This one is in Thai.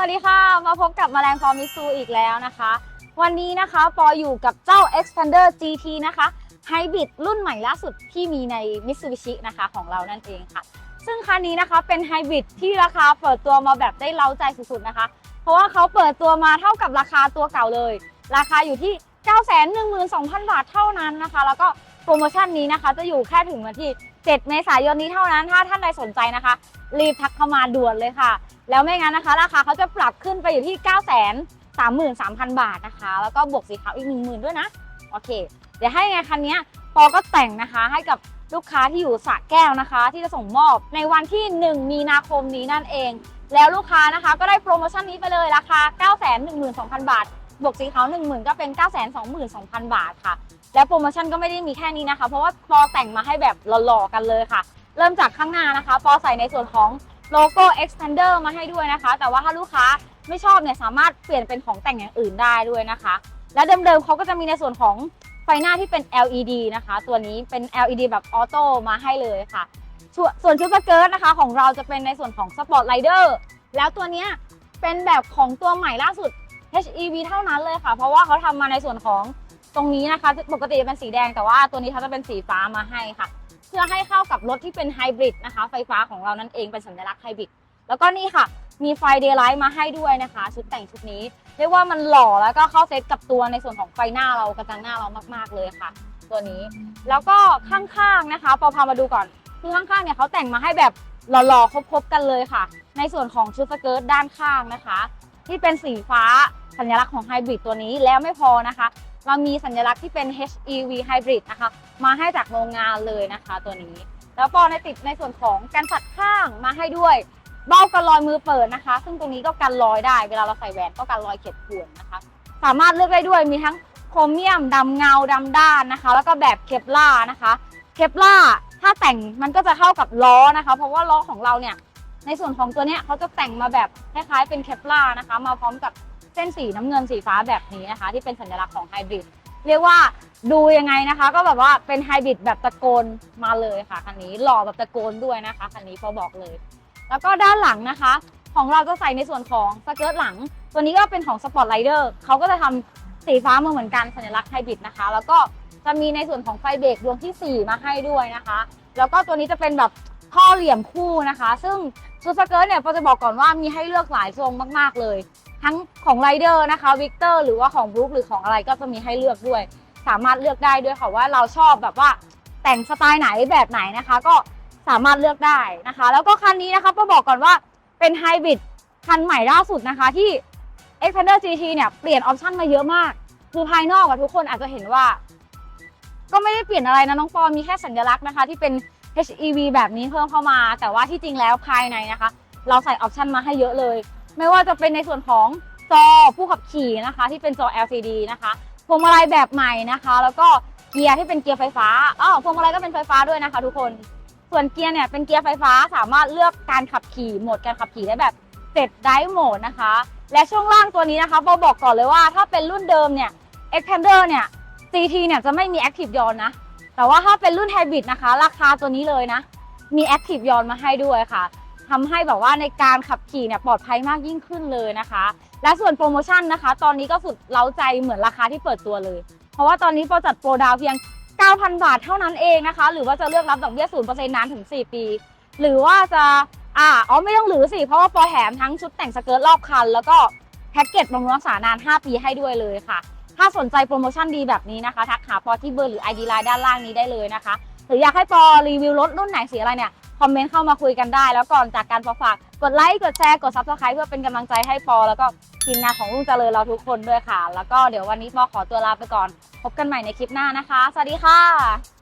สวัสดีค่ะ มาพบกับแมลงฟอร์มิซูอีกแล้วนะคะ วันนี้นะคะปออยู่กับเจ้า Expander GT นะคะไฮบริดรุ่นใหม่ล่าสุดที่มีใน Mitsubishi นะคะของเรานั่นเองค่ะ ซึ่งคันนี้นะคะเป็นไฮบริดที่ราคาเปิดตัวมาแบบได้เล้าใจสุดๆนะคะ เพราะว่าเขาเปิดตัวมาเท่ากับราคาตัวเก่าเลย ราคาอยู่ที่ 912,000 บาทเท่านั้นนะคะ แล้วก็โปรโมชั่นนี้นะคะจะอยู่แค่ถึงวันที่ 7 เมษายนนี้เท่านั้น ถ้าท่านใดสนใจนะคะ รีบทักเข้ามาด่วนเลยค่ะ แล้วไม่งั้นนะคะ ราคาเขาจะปรับขึ้นไปอยู่ที่ 9 3 3 3 0 0 0 บาทนะคะ แล้วก็บวกสีขาวอีก 10,000 ด้วยนะ โอเค เดี๋ยวให้ไงคันนี้ปอก็แต่งนะคะให้กับลูกค้าที่อยู่สระแก้วนะคะ ที่จะส่งมอบในวันที่ 1 มีนาคมนี้นั่นเอง แล้วลูกค้านะคะก็ได้โปรโมชั่นนี้ไปเลยราคา 9 1 2 0 0 0 บาท บวกสีขาว 10,000 ก็เป็น 9 2 2 2 0 0 0 บาทค่ะ แล้วโปรโมชั่นก็ไม่ได้มีแค่นี้นะคะ เพราะว่าปอแต่งมาให้แบบหล่อๆกันเลยค่ะ เริ่มจากข้างหน้านะคะ ปอใส่ในส่วนของ โลโก้ expander มาให้ด้วยนะคะ แต่ว่าถ้าลูกค้าไม่ชอบเนี่ยสามารถเปลี่ยนเป็นของแต่งอย่างอื่นได้ด้วยนะคะ และเดิมๆเขาก็จะมีในส่วนของไฟหน้าที่เป็น LED นะคะ ตัวนี้เป็น LED แบบออโต้มาให้เลยค่ะ ส่วนชุดสเกิร์ตนะคะ ของเราจะเป็นในส่วนของ Sport Rider แล้วตัวนี้เป็นแบบของตัวใหม่ล่าสุด HEV เท่านั้นเลยค่ะ เพราะว่าเขาทำมาในส่วนของตรงนี้นะคะ ปกติเป็นสีแดงแต่ว่าตัวนี้เขาจะเป็นสีฟ้ามาให้ค่ะ เพื่อให้เข้ากับรถที่เป็นไฮบริดนะคะไฟฟ้าของเรานั่นเองเป็นสัญลักษณ์ไฮบริดแล้วก็นี่ค่ะมีไฟเดย์ไลท์มาให้ด้วยนะคะ ชุดแต่งชุดนี้ เรียกว่ามันหล่อแล้วก็เข้าเซตกับตัวในส่วนของไฟหน้าเรากระจังหน้าเรามากๆเลยค่ะ ตัวนี้ แล้วก็ข้างๆนะคะปอพามาดูก่อนคือข้างๆเนี่ยเขาแต่งมาให้แบบหล่อๆครบๆกันเลยค่ะ ในส่วนของชุดสเกิร์ตด้านข้างนะคะ ที่เป็นสีฟ้าสัญลักษณ์ของไฮบริดตัวนี้แล้วไม่พอนะคะ เรามีสัญลักษณ์ที่เป็น HEV Hybrid นะคะ มาให้จากโรงงานเลยนะคะตัวนี้ แล้วปอในติดในส่วนของการตัดข้างมาให้ด้วยเบ้ากันรอยมือเปิดนะคะ ซึ่งตรงนี้ก็กันรอยได้ เวลาเราใส่แหวนก็กันรอยเขียดข่วนนะคะ สามารถเลือกได้ด้วยมีทั้งโครเมียมดำเงาดำด้านนะคะ แล้วก็แบบเคปล่านะคะเคปล่าถ้าแต่งมันก็จะเข้ากับล้อนะคะ เพราะว่าล้อของเราเนี่ยในส่วนของตัวเนี้ยเขาจะแต่งมาแบบคล้ายๆเป็นเคปล่านะคะ มาพร้อมกับ ส้นสีน้ำเงินสีฟ้าแบบนี้นะคะ ที่เป็นสัญลักษณ์ของไฮบริดเรียกว่าดูยังไงนะคะ ก็แบบว่าเป็นไฮบริดแบบตะโกนมาเลยค่ะคันนี้หล่อแบบตะโกนด้วยนะคะคันนี้พอบอกเลย แล้วก็ด้านหลังนะคะ ของเราจะใส่ในส่วนของสเกิร์ตหลัง ตัวนี้ก็เป็นของ Sport Rider เขาก็จะทำสีฟ้ามาเหมือนกันสัญลักษณ์ไฮบริดนะคะ แล้วก็จะมีในส่วนของไฟเบรกดวงทีสี่ 4 มาให้ด้วยนะคะ แล้วก็ตัวนี้จะเป็นแบบท่อเหลี่ยมคู่นะคะ ซึ่งชุดสเกิร์ตเนี่ยเราจะบอกก่อนว่ามีให้เลือกหลายทรงมาก ๆ เลย ทั้งของไรเดอร์นะคะวิกเตอร์หรือว่าของบรูคหรือของอะไรก็จะมีให้เลือกด้วย สามารถเลือกได้ด้วยค่ะว่าเราชอบแบบว่าแต่งสไตล์ไหนแบบไหนนะคะ ก็สามารถเลือกได้นะคะ แล้วก็คันนี้นะคะก็บอกก่อนว่าเป็นไฮบริดคันใหม่ล่าสุดนะคะที่ Xpander GT เนี่ยเปลี่ยนออปชั่นมาเยอะมาก คือภายนอกอะทุกคนอาจจะเห็นว่า ก็ไม่ได้เปลี่ยนอะไรนะน้องปอมีแค่สัญลักษณ์นะคะ ที่เป็น HEV แบบนี้เพิ่มเข้ามา แต่ว่าที่จริงแล้วภายในนะคะ เราใส่ออปชันมาให้เยอะเลย ไม่ว่าจะเป็นในส่วนของจอผู้ขับขี่นะคะ ที่เป็นจอ LCD นะคะพวงมาลัยแบบใหม่นะคะ แล้วก็เกียร์ที่เป็นเกียร์ไฟฟ้าอ้าพวงมาลัยก็เป็นไฟฟ้าด้วยนะคะ ทุกคนส่วนเกียร์เนี่ยเป็นเกียร์ไฟฟ้าสามารถเลือกการขับขี่โหมดการขับขี่ได้แบบเจ็ดไดโหมดนะคะ และช่วงล่างตัวนี้นะคะปอบอกก่อนเลยว่าถ้าเป็นรุ่นเดิมเนี่ย Expander เนี่ย GT เนี่ยจะไม่มี Active ยอนนะ แต่ว่าถ้าเป็นรุ่นไฮบริดนะคะ ราคาตัวนี้เลยนะ มี Active ยอนมาให้ด้วยค่ะ ทำให้แบบว่าในการขับขี่เนี่ยปลอดภัยมากยิ่งขึ้นเลยนะคะ และส่วนโปรโมชั่นนะคะ ตอนนี้ก็สุดเล้าใจเหมือนราคาที่เปิดตัวเลย เพราะว่าตอนนี้ปอจัดโปรดาวเพียง 9,000 บาทเท่านั้นเองนะคะ หรือว่าจะเลือกรับดอกเบี้ย0%นานถึง 4 ปี หรือว่าจะอ่าอ๋อไม่ต้องหรือสิ เพราะว่าปอแถมทั้งชุดแต่งสเกิร์ตรอบคัน แล้วก็แพ็กเกจบำรุงรักษานาน 5 ปีให้ด้วยเลยค่ะ ถ้าสนใจโปรโมชั่นดีแบบนี้นะคะ ทักหาปอที่เบอร์หรือ ID ไลน์ด้านล่างนี้ได้เลยนะคะ หรืออยากให้ปอรีวิวรถรุ่นไหนสีอะไรเนี่ย คอมเมนต์เข้ามาคุยกันได้ แล้วก่อนจากการปอฝากกดไลค์กดแชร์กดซับสไครต์เพื่อเป็นกำลังใจให้ปอ แล้วก็ทีมงานของลุงเจริญเราทุกคนด้วยค่ะ แล้วก็เดี๋ยววันนี้ปอขอตัวลาไปก่อน พบกันใหม่ในคลิปหน้านะคะ สวัสดีค่ะ